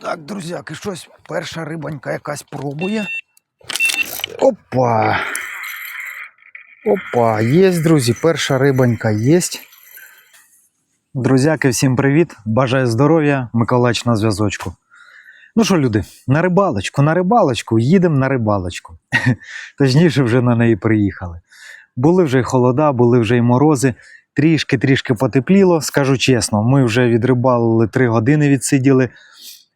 Так, друзяки, щось перша рибонька якась пробує. Опа. Опа, є, друзі, перша рибонька є. Друзяки, всім привіт! Бажаю здоров'я, Миколаївич на зв'язочку. Ну що, люди, на рибалочку, на рибалочку, їдемо на рибалочку. Точніше, вже на неї приїхали. Були вже й холода, були вже й морози. Трішки-трішки потепліло, скажу чесно, ми вже відрибалили 3 години відсиділи.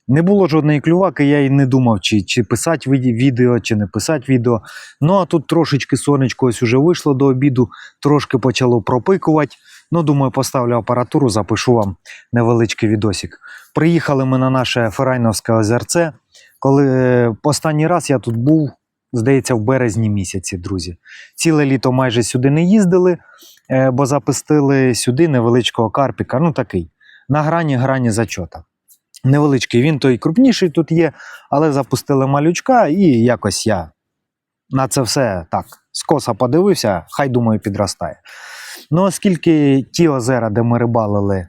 Не було жодної клюваки, я й не думав, чи, чи писати відео, чи не писати відео. Ну а тут трошечки сонечко ось уже вийшло до обіду, трошки почало пропикувати. Ну, думаю, поставлю апаратуру, запишу вам невеличкий відосик. Приїхали ми на наше Ферайновське озерце. Коли е, останній раз я тут був, здається, в березні місяці, друзі. Ціле літо майже сюди не їздили, е, бо запустили сюди невеличкого карпіка. Ну такий, на грані грані зачота. Невеличкий, він той крупніший тут є, але запустили малючка, і якось я на це все так скоса подивився, хай думаю, підростає. Ну, оскільки ті озера, де ми рибалили е,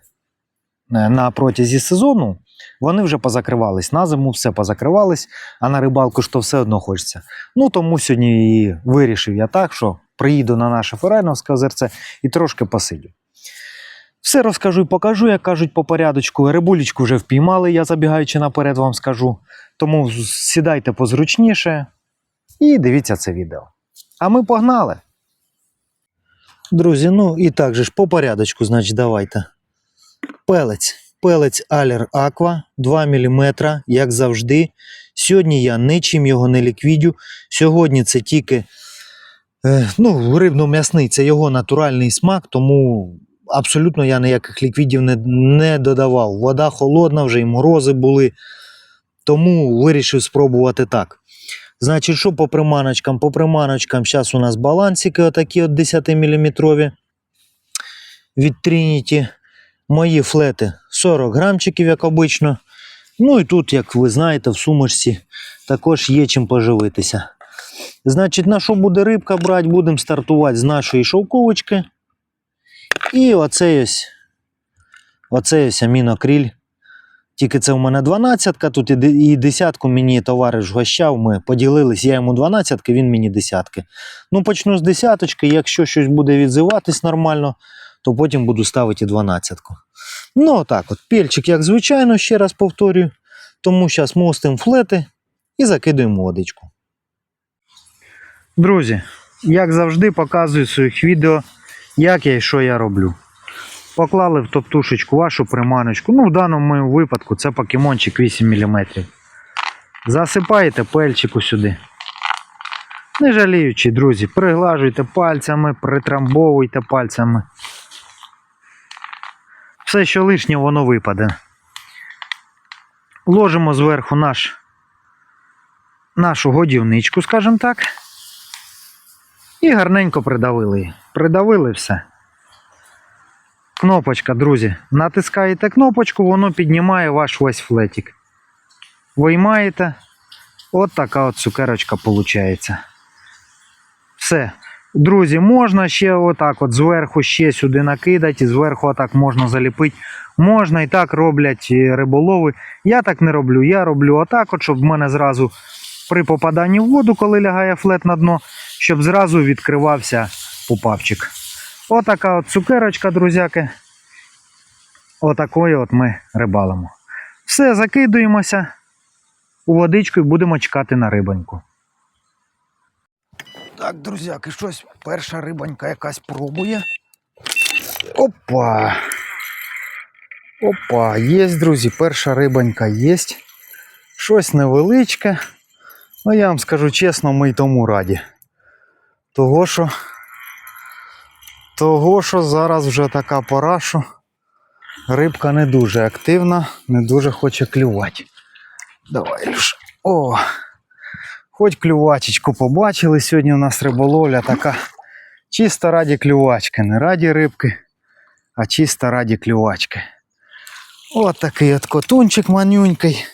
на протязі сезону, вони вже позакривались. На зиму все позакривались, а на рибалку ж то все одно хочеться. Ну тому сьогодні і вирішив я так, що приїду на наше Ферайновське озерце і трошки посидю. Все розкажу і покажу, як кажуть по порядочку. Рибулечку вже впіймали, я забігаючи наперед вам скажу. Тому сідайте позручніше і дивіться це відео. А ми погнали! Друзі, ну і так же ж по порядочку, значить, давайте. Пелець. Пелець Алер Аква 2 мм, як завжди. Сьогодні я нічим його не ліквідю. Сьогодні це тільки е, ну, рибно-м'ясний, це його натуральний смак, тому абсолютно я ніяких ліквідів не, не додавав. Вода холодна, вже і морози були. Тому вирішив спробувати так. Значить, що по приманочкам? По приманочкам зараз у нас балансики отакі от 10 мм від Trinity. Мої флети 40 грамчиків, як обично. Ну і тут, як ви знаєте, в сумочці також є чим поживитися. Значить, на що буде рибка брати, будемо стартувати з нашої шовковочки. І оцей ось, оцей ось амінокріль. Тільки це в мене 12, тут і де- і десятку мені товариш гощав. Ми поділились, я йому 12, він мені десятки. Ну, почну з десяточки, якщо щось буде відзиватись нормально, то потім буду ставити і 12. Ну, отак от. Пільчик, як звичайно, ще раз повторюю. Тому зараз мостимо флети і закидуємо водичку. Друзі, як завжди, показую в своїх відео, як я і що я роблю. Поклали в топтушечку вашу приманочку. Ну, в даному випадку це покемончик 8 мм. Засипаєте пельчику сюди. Не жаліючи, друзі, приглажуйте пальцями, притрамбовуйте пальцями. Все, що лишнє, воно випаде. Ложимо зверху наш, нашу годівничку, скажімо так. І гарненько придавили. її. Придавили все. Кнопочка, друзі. Натискаєте кнопочку, воно піднімає ваш весь флетик. Виймаєте. От така от цукерочка виходить. Все. Друзі, можна ще отак от зверху ще сюди накидати, зверху отак можна заліпити. Можна і так роблять риболови. Я так не роблю. Я роблю отак, от, щоб в мене зразу при попаданні в воду, коли лягає флет на дно, щоб зразу відкривався пупавчик. Отака от цукерочка, друзяки. Отакою от ми рибалимо. Все, закидуємося у водичку і будемо чекати на рибоньку. Так, друзяки, щось перша рибонька якась пробує. Опа. Опа, є, друзі, перша рибонька є. Щось невеличке. Ну, я вам скажу чесно, ми й тому раді. Того, що того, що зараз вже така пора, що рибка не дуже активна, не дуже хоче клювати. Давай, Люш. О! Хоч клювачечку побачили. Сьогодні у нас риболовля така чисто раді клювачки, не раді рибки, а чисто раді клювачки. От такий от котунчик манюнький.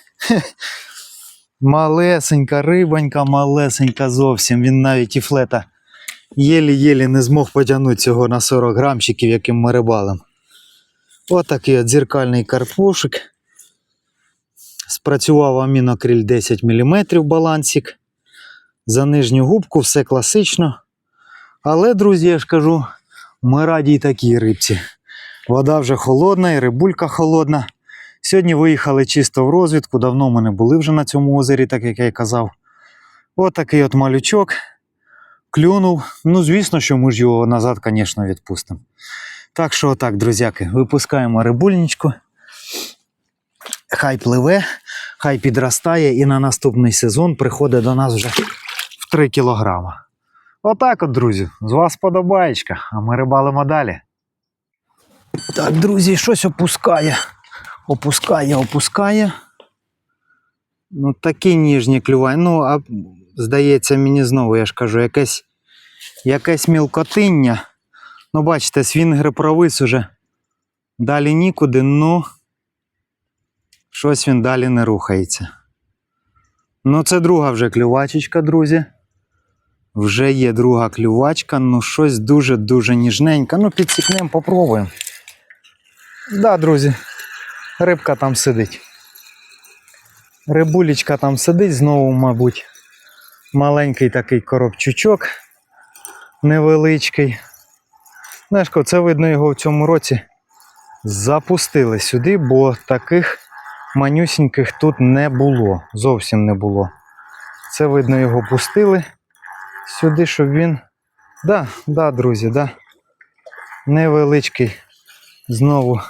Малесенька рибонька, малесенька зовсім. Він навіть і флета єлі-єлі не змог потягнути цього на 40 грамчиків, яким ми рибалим. Отакий от зеркальний карпушик спрацював амінокриль 10 мм балансик. За нижню губку все класично. Але, друзі, я ж кажу, ми раді й такій рибці. Вода вже холодна і рибулька холодна. Сьогодні виїхали чисто в розвідку. Давно ми не були вже на цьому озері, так як я й казав. От от малючок. Клюнув. Ну, звісно, що ми ж його назад, звісно, відпустимо. Так що, отак, друзяки, випускаємо рибульничку. Хай пливе, хай підростає і на наступний сезон приходить до нас вже в 3 кілограма. Отак от, друзі, з вас подобаєчка, а ми рибалимо далі. Так, друзі, щось опускає. Опускає, опускає. Ну, такі ніжні клювання. Ну, а здається, мені знову, я ж кажу, якесь, якесь мілкотиння. Ну, бачите, свінгер провис уже. Далі нікуди, ну. Щось він далі не рухається. Ну, це друга вже клювачечка, друзі. Вже є друга клювачка, ну щось дуже-дуже ніжненьке. Ну, підсікнемо, попробуємо. Да, друзі, рибка там сидить. Рибулечка там сидить знову, мабуть. Маленький такий коробчучок невеличкий. Знаєш, це видно його в цьому році запустили сюди, бо таких манюсіньких тут не було. Зовсім не було. Це видно, його пустили сюди, щоб він. Да, да, друзі, да. Невеличкий. Знову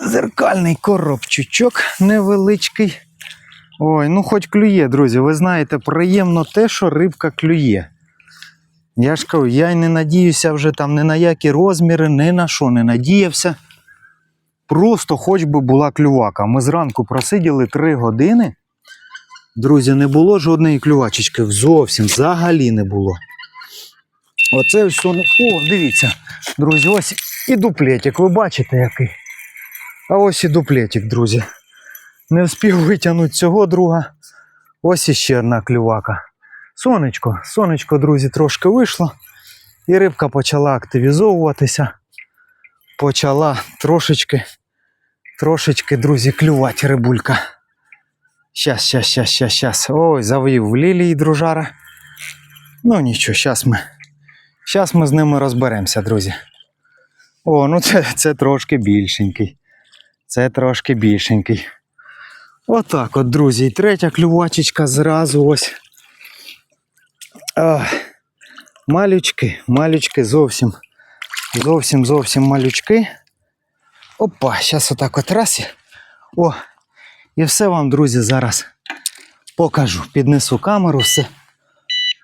зеркальний коробчучок невеличкий. Ой, ну хоч клює, друзі. Ви знаєте, приємно те, що рибка клює. Я ж кажу, я й не надіюся вже там ні на які розміри, ні на що не надіявся. Просто хоч би була клювака. Ми зранку просиділи 3 години. Друзі, не було жодної клювачечки. Зовсім взагалі не було. Оце все. О, дивіться, друзі, ось і дуплетик. Ви бачите який? А ось і дуплетик, друзі. Не встиг витягнути цього друга. Ось іще одна клювака. Сонечко, сонечко, друзі, трошки вийшло. І рибка почала активізовуватися. Почала трошечки, трошечки, друзі, клювати рибулька. Щас, щас, щас, щас, щас. Ой, завів лілії дружара. Ну нічого, щас ми. Щас ми з ними розберемося, друзі. О, ну це, це трошки більшенький. Це трошки більшенький. Отак от, друзі. І третя клювачечка зразу ось. Ах, малючки, малючки зовсім. Зовсім зовсім малючки. Опа, зараз отак от раз. О, і все вам, друзі, зараз покажу. Піднесу камеру, все.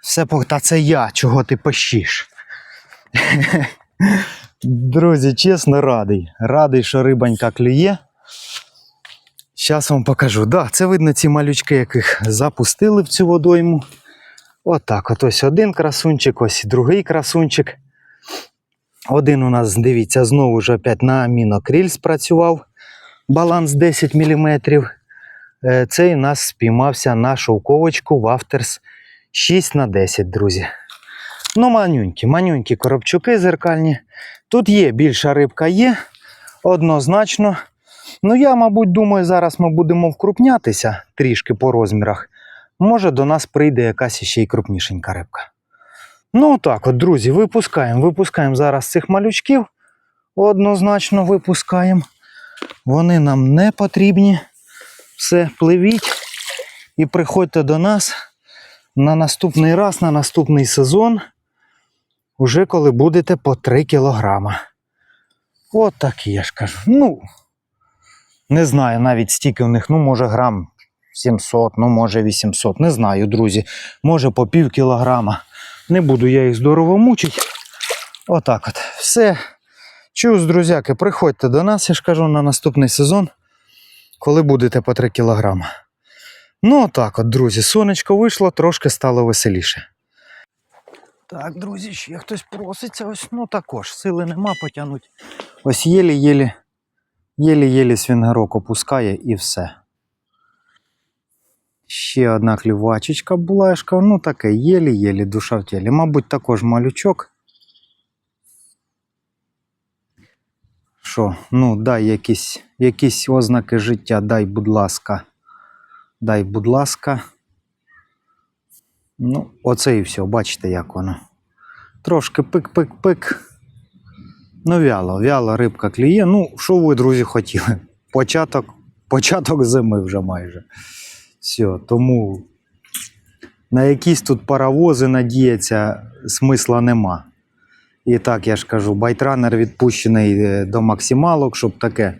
Все Та це я, чого ти пищиш. Друзі, чесно, радий. Радий, що рибанька клює. Зараз вам покажу. Да, це видно ці малючки, яких запустили в цю водойму. Отак, от ось один красунчик, ось другий красунчик. Один у нас, дивіться, знову ж опять на амінокриль спрацював. Баланс 10 мм. Цей у нас спіймався на шовковочку Вафтерс 6 на 10, друзі. Ну, манюнькі, манюнькі коробчуки зеркальні. Тут є більша рибка є, однозначно. Ну, я, мабуть, думаю, зараз ми будемо вкрупнятися трішки по розмірах. Може, до нас прийде якась ще й крупнішенька рибка. Ну, так от, друзі, випускаємо. Випускаємо зараз цих малючків. Однозначно випускаємо. Вони нам не потрібні. Все, пливіть і приходьте до нас на наступний раз, на наступний сезон. Уже коли будете по 3 кілограма. От так я ж кажу. Ну, не знаю навіть стільки в них, ну, може, грам 700, ну, може 800. Не знаю, друзі. Може по пів кілограма. Не буду я їх здорово мучити. Отак от. Все. Чусь, друзяки, приходьте до нас, я ж кажу, на наступний сезон, коли будете по 3 кілограма. Ну, отак от, друзі, сонечко вийшло, трошки стало веселіше. Так, друзі, ще хтось проситься, ось, ну також, сили нема потягнути. Ось єлі-єлі, єлі-єлі свінгерок опускає і все. Ще одна клювачечка була, я ж кажу, ну таке, єлі-єлі душа в тілі. Мабуть, також малючок. Що, ну дай якісь, якісь ознаки життя, дай, будь ласка. Дай, будь ласка. Ну, оце і все, бачите, як воно. Трошки пик-пик-пик. Ну, вяло, вяло рибка клює. Ну, що ви, друзі, хотіли? Початок, початок зими вже майже. Все, тому на якісь тут паровози надіятися смисла нема. І так, я ж кажу, байтранер відпущений е, до максималок, щоб таке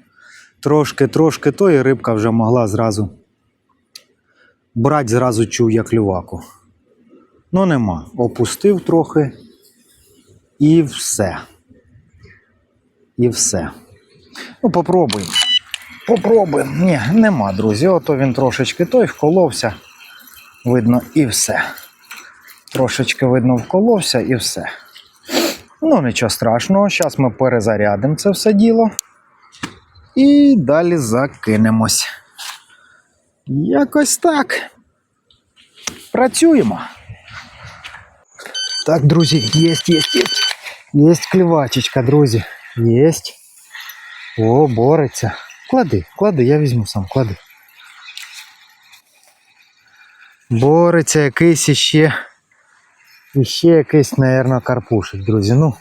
трошки-трошки то, і рибка вже могла зразу брати зразу чув я клюваку. Ну нема. Опустив трохи і все. І все. Ну, попробуємо. Попробуємо. Ні, нема, друзі. Ото він трошечки той вколовся. Видно, і все. Трошечки видно вколовся і все. Ну, нічого страшного. Зараз ми перезарядимо це все діло. І далі закинемось. Якось так. Працюємо. Так, друзі, єсть, єсть, єсть. Єсть клівачечка, друзі. Єсть. О, бореться. Клади, клади, я візьму сам, клади. Бореться якийсь іще. Іще якийсь, напевно, карпушик, друзі. Ну,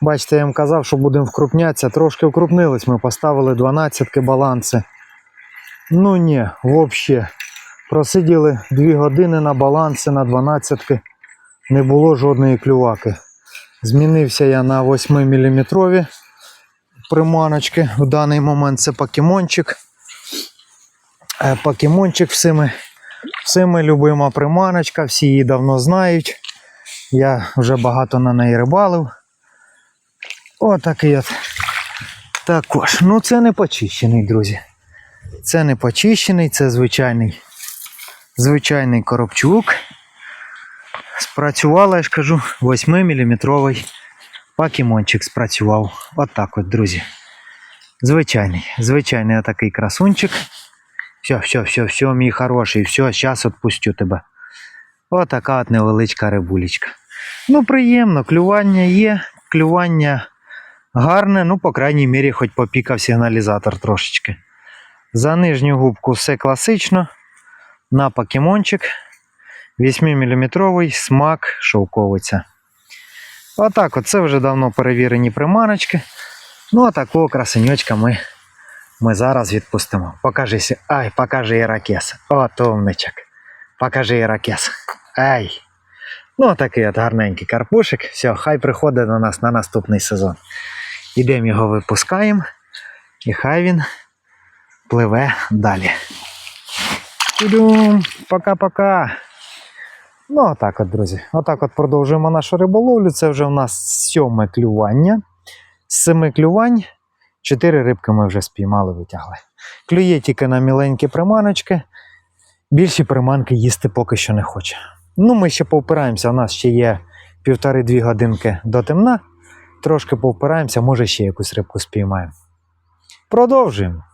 бачите, я вам казав, що будемо вкрупнятися. Трошки вкрупнились. Ми поставили 12 баланси. Ну ні, взагалі. Просиділи 2 години на балансі на 12 не було жодної клюваки. Змінився я на 8 мм приманочки. В даний момент це покемончик. Е, Покемончик всіми, всіми любима приманочка, всі її давно знають. Я вже багато на неї рибалив. Отакий от. Також. Ну це не почищений, друзі. Це не почищений, це звичайний, звичайний коробчук. Спрацювала, я ж кажу, 8-мм покемончик спрацював. Отак от, друзі. Звичайний, звичайний отакий красунчик. Все, все, все, все, мій хороший, все, зараз відпустю тебе. Отака от невеличка рибулечка. Ну, приємно, клювання є, клювання гарне, ну, по крайній мірі, хоч попікав сигналізатор трошечки. За нижню губку все класично. На покемончик. 8-мм смак шовковиця. Отак, от це вже давно перевірені приманочки. Ну, а такого красеньочка ми, ми зараз відпустимо. Покажи, сі- ай, покажи іракес. От умничок. Покажи іракес. Ай. Ну, такий от гарненький карпушик. Все, хай приходить до нас на наступний сезон. Ідемо його випускаємо. І хай він пливе далі. Пока-пока. Ну, отак от, друзі. Отак от продовжуємо нашу риболовлю. Це вже у нас сьоме клювання. З семи клювань чотири рибки ми вже спіймали, витягли. Клює тільки на міленькі приманочки. Більші приманки їсти поки що не хоче. Ну, ми ще повпираємося. У нас ще є півтори-дві годинки до темна. Трошки повпираємося, може ще якусь рибку спіймаємо. Продовжуємо.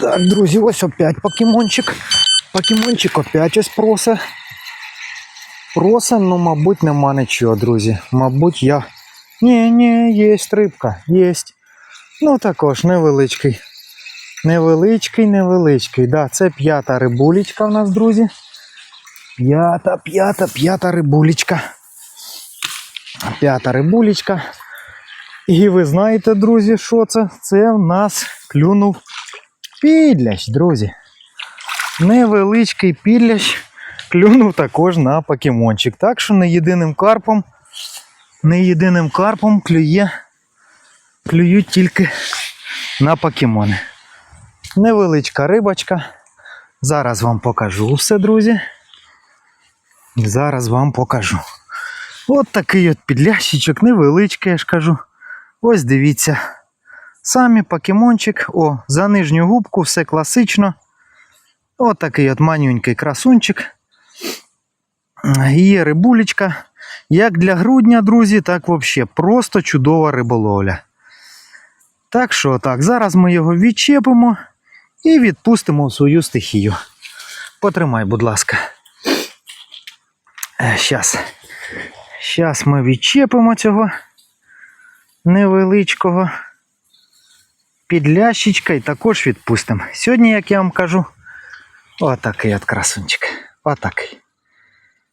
Так, друзі, ось опять покемончик. Покемончик опять ось просе. Просе, ну, мабуть, нема нічого, друзі. Мабуть, я. Ні, ні, є рибка, є. Ну, також невеличкий. Невеличкий, невеличкий. Да, це п'ята рибулечка в нас, друзі. П'ята, п'ята, п'ята рибулечка. П'ята рибулечка. І ви знаєте, друзі, що це? Це в нас клюнув підлящ, друзі. Невеличкий підлящ клюнув також на покемончик. Так що не єдиним карпом, не єдиним карпом клює, клюють тільки на покемони. Невеличка рибочка. Зараз вам покажу все, друзі. Зараз вам покажу. От такий от підлящичок, невеличкий, я ж кажу. Ось дивіться. Самі покемончик. О, за нижню губку, все класично. От такий от манюнький красунчик. Є рибулечка. Як для грудня, друзі, так взагалі просто чудова риболовля. Так що так, зараз ми його відчепимо і відпустимо в свою стихію. Потримай, будь ласка. Щас. Щас ми відчепимо цього невеличкого. підлящичка і також відпустимо. Сьогодні, як я вам кажу, отакий от красунчик. Отакий.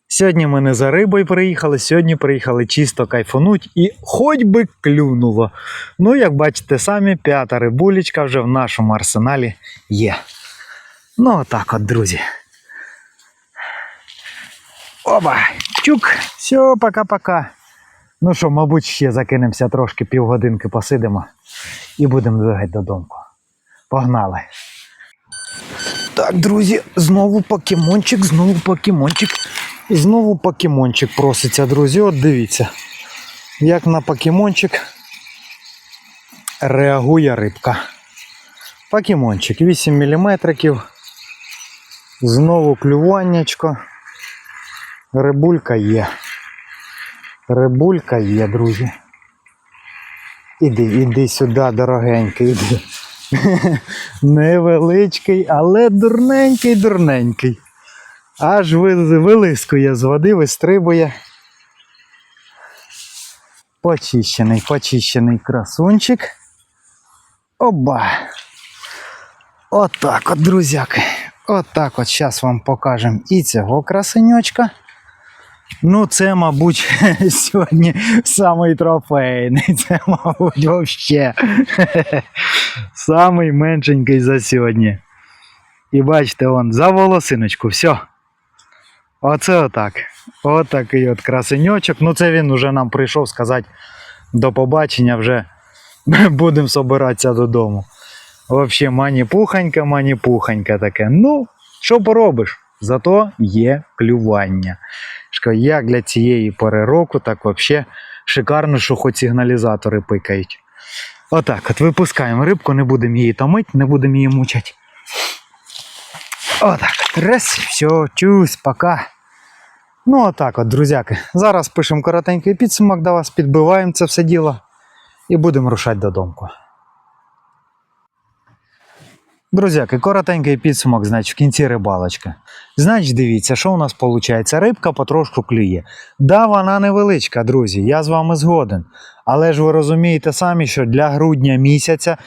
Сьогодні ми не за рибою приїхали, сьогодні приїхали чисто кайфануть і хоч би клюнуло. Ну, як бачите самі, п'ята рибулечка вже в нашому арсеналі є. Ну, отак от, друзі. Оба! Чук! Все, пока-пока. Ну що, мабуть, ще закинемося трошки півгодинки посидимо і будемо двигати додому. Погнали. Так, друзі, знову покемончик, знову покемончик. І знову покемончик проситься, друзі. От дивіться, як на покемончик реагує рибка. Покемончик 8 мм. Знову клюваннячко. Рибулька є. Рибулька є, друзі. Іди, іди сюди, дорогенький, іди. Невеличкий, але дурненький, дурненький. Аж вилискує з води, вистрибує. Почищений, почищений красунчик. Оба. Отак от, друзяки. Отак от зараз вам покажемо і цього красеньочка. Ну, це, мабуть, сьогодні самий трофейний. Це, мабуть, вообще. Самий меншенький за сьогодні. І бачите, он за волосиночку, все. Оце отак. Отакий от красеньочок. Ну, це він уже нам прийшов сказати до побачення, вже будемо собиратися додому. Взагалі, мані-пуханька, мані-пуханька таке. Ну, що поробиш? Зато є клювання. Як для цієї пори року, так взагалі шикарно, що хоч сигналізатори пикають. Отак, от випускаємо рибку, не будемо її томити, не будемо її мучати. Отак, от, раз, все, чусь, пока. Ну, отак от, друзяки. Зараз пишемо коротенький підсумок до вас, підбиваємо це все діло і будемо рушати додому. Друзяки, коротенький підсумок, значить, в кінці рибалочка. Значить, дивіться, що у нас виходить. Рибка потрошку клює. Да, вона невеличка, друзі, я з вами згоден. Але ж ви розумієте самі, що для грудня місяця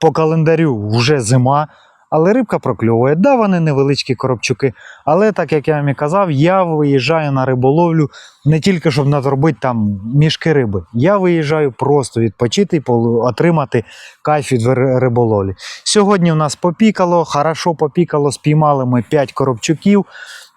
по календарю вже зима, але рибка прокльовує. Да, вони невеличкі коробчуки. Але так як я вам і казав, я виїжджаю на риболовлю не тільки щоб надробити там мішки риби. Я виїжджаю просто відпочити і отримати кайф від риболовлі. Сьогодні у нас попікало, хорошо попікало, спіймали ми 5 коробчуків,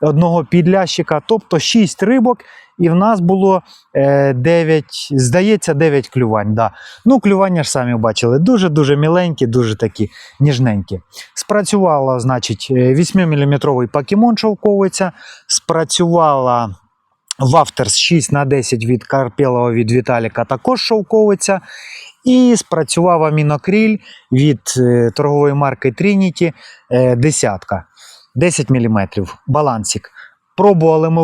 одного підлящика, тобто 6 рибок, і в нас було е, 9, здається, 9 клювань. Да. Ну, клювання ж самі бачили, дуже-дуже міленькі, дуже такі ніжненькі. Спрацювала, значить, 8-мм покемон шовковиця, спрацювала Вафтерс 6 на 10 від Карпелова від Віталіка також шовковиця. І спрацював амінокриль від е, торгової марки Trinity е, десятка. 10 мм. Балансик. Пробували ми,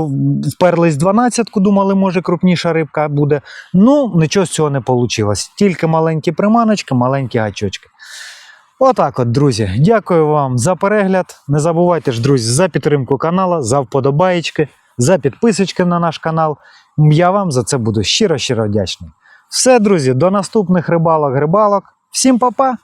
вперлись 12, думали, може крупніша рибка буде. Ну, нічого з цього не вийшло. Тільки маленькі приманочки, маленькі гачочки. Отак от, друзі. Дякую вам за перегляд. Не забувайте ж, друзі, за підтримку каналу, за вподобаєчки, за підписочки на наш канал. Я вам за це буду щиро-щиро вдячний. Все, друзі, до наступних рибалок-грибалок. Всім па-па!